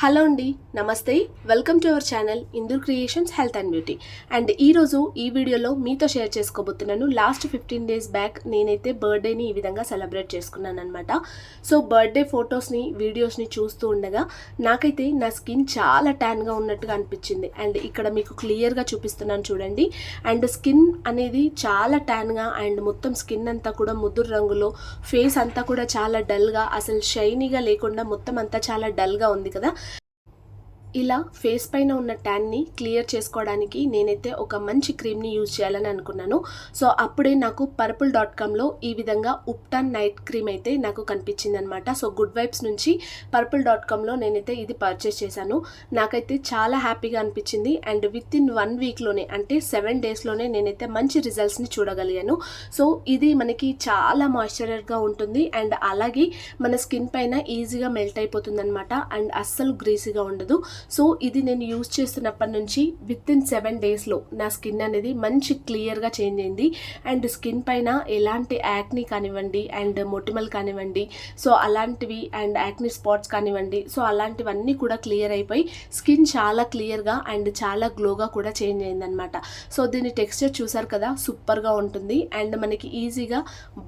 Hello అండి నమస్తే. Welcome to our channel Indur creations health and beauty. And ఈరోజు ఈ వీడియోలో మీతో షేర్ చేసుకోబోతున్నాను. లాస్ట్ ఫిఫ్టీన్ డేస్ బ్యాక్ నేనైతే బర్త్డేని ఈ విధంగా సెలబ్రేట్ చేసుకున్నాను అనమాట సో బర్త్డే ఫొటోస్ని వీడియోస్ని చూస్తూ ఉండగా నాకైతే నా స్కిన్ చాలా ట్యాన్గా ఉన్నట్టుగా అనిపించింది. అండ్ ఇక్కడ మీకు క్లియర్గా చూపిస్తున్నాను చూడండి. అండ్ స్కిన్ అనేది చాలా ట్యాన్గా అండ్ మొత్తం స్కిన్ అంతా కూడా ముదురు రంగులో ఫేస్ అంతా కూడా చాలా డల్గా అసలు షైనీగా లేకుండా మొత్తం అంతా చాలా డల్గా ఉంది కదా. ఇలా ఫేస్ పైన ఉన్న ట్యాన్ని క్లియర్ చేసుకోవడానికి నేనైతే ఒక మంచి క్రీమ్ని యూజ్ చేయాలని అనుకున్నాను. సో అప్పుడే నాకు పర్పుల్ డాట్ కామ్లో ఈ విధంగా ఉప్టాన్ నైట్ క్రీమ్ అయితే నాకు కనిపించింది అనమాట సో గుడ్ వైబ్స్ నుంచి పర్పుల్ డాట్ కామ్లో నేనైతే ఇది పర్చేస్ చేశాను. నాకైతే చాలా హ్యాపీగా అనిపించింది. అండ్ విత్ ఇన్ వన్ వీక్లోనే అంటే సెవెన్ డేస్లోనే నేనైతే మంచి రిజల్ట్స్ని చూడగలిగాను. సో ఇది మనకి చాలా మాయిశ్చరర్గా ఉంటుంది. అండ్ అలాగే మన స్కిన్ పైన ఈజీగా మెల్ట్ అయిపోతుంది అనమాట అండ్ అస్సలు గ్రీసీగా ఉండదు. సో ఇది నేను యూజ్ చేస్తున్నప్పటి నుంచి విత్ ఇన్ సెవెన్ డేస్లో నా స్కిన్ అనేది మంచి క్లియర్గా చేంజ్ అయింది. అండ్ స్కిన్ పైన ఎలాంటి యాక్ని కానివ్వండి అండ్ మొటిమల్ కానివ్వండి సో అలాంటివి అండ్ యాక్ని స్పాట్స్ కానివ్వండి సో అలాంటివన్నీ కూడా క్లియర్ అయిపోయి స్కిన్ చాలా క్లియర్గా అండ్ చాలా గ్లోగా కూడా చేంజ్ అయిందనమాట సో దీని టెక్స్చర్ చూసారు కదా సూపర్గా ఉంటుంది. అండ్ మనకి ఈజీగా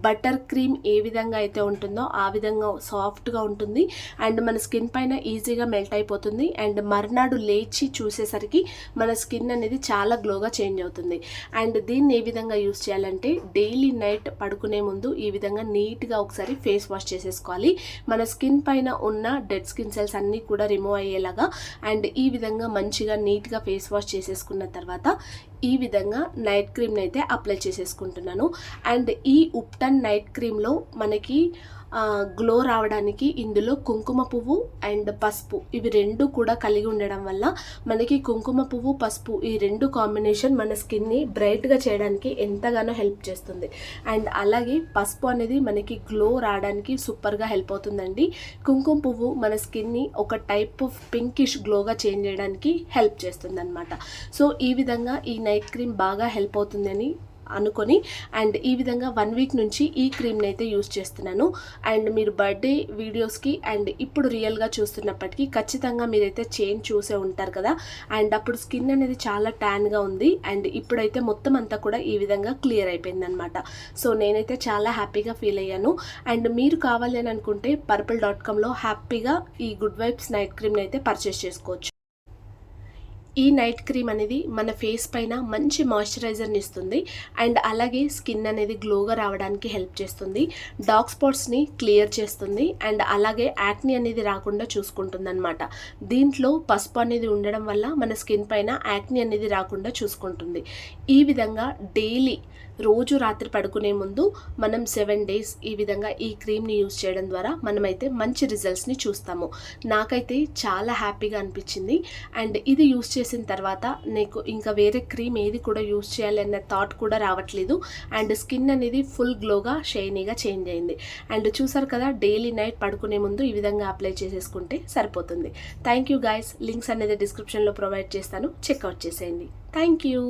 బటర్ క్రీమ్ ఏ విధంగా అయితే ఉంటుందో ఆ విధంగా సాఫ్ట్గా ఉంటుంది. అండ్ మన స్కిన్ పైన ఈజీగా మెల్ట్ అయిపోతుంది. అండ్ మర్నాడు లేచి చూసేసరికి మన స్కిన్ అనేది చాలా గ్లోగా చేంజ్ అవుతుంది. అండ్ దీన్ని ఏ విధంగా యూస్ చేయాలంటే డైలీ నైట్ పడుకునే ముందు ఈ విధంగా నీట్గా ఒకసారి ఫేస్ వాష్ చేసేసుకోవాలి. మన స్కిన్ పైన ఉన్న డెడ్ స్కిన్ సెల్స్ అన్నీ కూడా రిమూవ్ అయ్యేలాగా అండ్ ఈ విధంగా మంచిగా నీట్గా ఫేస్ వాష్ చేసేసుకున్న తర్వాత ఈ విధంగా నైట్ క్రీమ్ని అయితే అప్లై చేసేసుకుంటున్నాను. అండ్ ఈ ఉప్టన్ నైట్ క్రీమ్లో మనకి గ్లో రావడానికి ఇందులో కుంకుమ పువ్వు అండ్ పసుపు. ఇవి రెండు కూడా కలిగి ఉండడం వల్ల మనకి కుంకుమ పువ్వు పసుపు ఈ రెండు కాంబినేషన్ మన స్కిన్ని బ్రైట్గా చేయడానికి ఎంతగానో హెల్ప్ చేస్తుంది. అండ్ అలాగే పసుపు అనేది మనకి గ్లో రావడానికి సూపర్గా హెల్ప్ అవుతుందండి. కుంకుమ పువ్వు మన స్కిన్ని ఒక టైప్ ఆఫ్ పింకిష్ గ్లోగా చేంజ్ చేయడానికి హెల్ప్ చేస్తుంది అనమాట సో ఈ విధంగా ఈ నైట్ క్రీమ్ బాగా హెల్ప్ అవుతుందని అనుకొని అండ్ ఈ విధంగా వన్ వీక్ నుంచి ఈ క్రీమ్ని అయితే యూస్ చేస్తున్నాను. అండ్ మీరు బర్త్డే వీడియోస్కి అండ్ ఇప్పుడు రియల్గా చూస్తున్నప్పటికీ ఖచ్చితంగా మీరైతే చేంజ్ చూసే ఉంటారు కదా. అండ్ అప్పుడు స్కిన్ అనేది చాలా ట్యాన్గా ఉంది. అండ్ ఇప్పుడైతే మొత్తం అంతా కూడా ఈ విధంగా క్లియర్ అయిపోయింది అనమాట సో నేనైతే చాలా హ్యాపీగా ఫీల్ అయ్యాను. అండ్ మీరు కావాలి అని అనుకుంటే పర్పుల్ డాట్ కామ్లో హ్యాపీగా ఈ గుడ్ వైబ్స్ నైట్ క్రీమ్ని అయితే పర్చేస్ చేసుకోవచ్చు. ఈ నైట్ క్రీమ్ అనేది మన ఫేస్ పైన మంచి మాయిశ్చరైజర్ని ఇస్తుంది. అండ్ అలాగే స్కిన్ అనేది గ్లోగా రావడానికి హెల్ప్ చేస్తుంది. డార్క్ స్పాట్స్ని క్లియర్ చేస్తుంది. అండ్ అలాగే యాక్ని అనేది రాకుండా చూసుకుంటుంది అనమాట దీంట్లో పసుపు అనేది ఉండడం వల్ల మన స్కిన్ పైన యాక్ని అనేది రాకుండా చూసుకుంటుంది. ఈ విధంగా డైలీ రోజు రాత్రి పడుకునే ముందు మనం సెవెన్ డేస్ ఈ విధంగా ఈ క్రీమ్ని యూస్ చేయడం ద్వారా మనమైతే మంచి రిజల్ట్స్ని చూస్తాము. నాకైతే చాలా హ్యాపీగా అనిపించింది. అండ్ ఇది యూస్ చేసిన తర్వాత నీకు ఇంకా వేరే క్రీమ్ ఏది కూడా యూజ్ చేయాలన్న థాట్ కూడా రావట్లేదు. అండ్ స్కిన్ అనేది ఫుల్ గ్లోగా షైనీగా చేంజ్ అయింది. అండ్ చూసారు కదా డైలీ నైట్ పడుకునే ముందు ఈ విధంగా అప్లై చేసేసుకుంటే సరిపోతుంది. థ్యాంక్ యూ గైస్ లింక్స్ అనేది డిస్క్రిప్షన్లో ప్రొవైడ్ చేస్తాను. చెక్అవుట్ చేసేయండి. Thank you.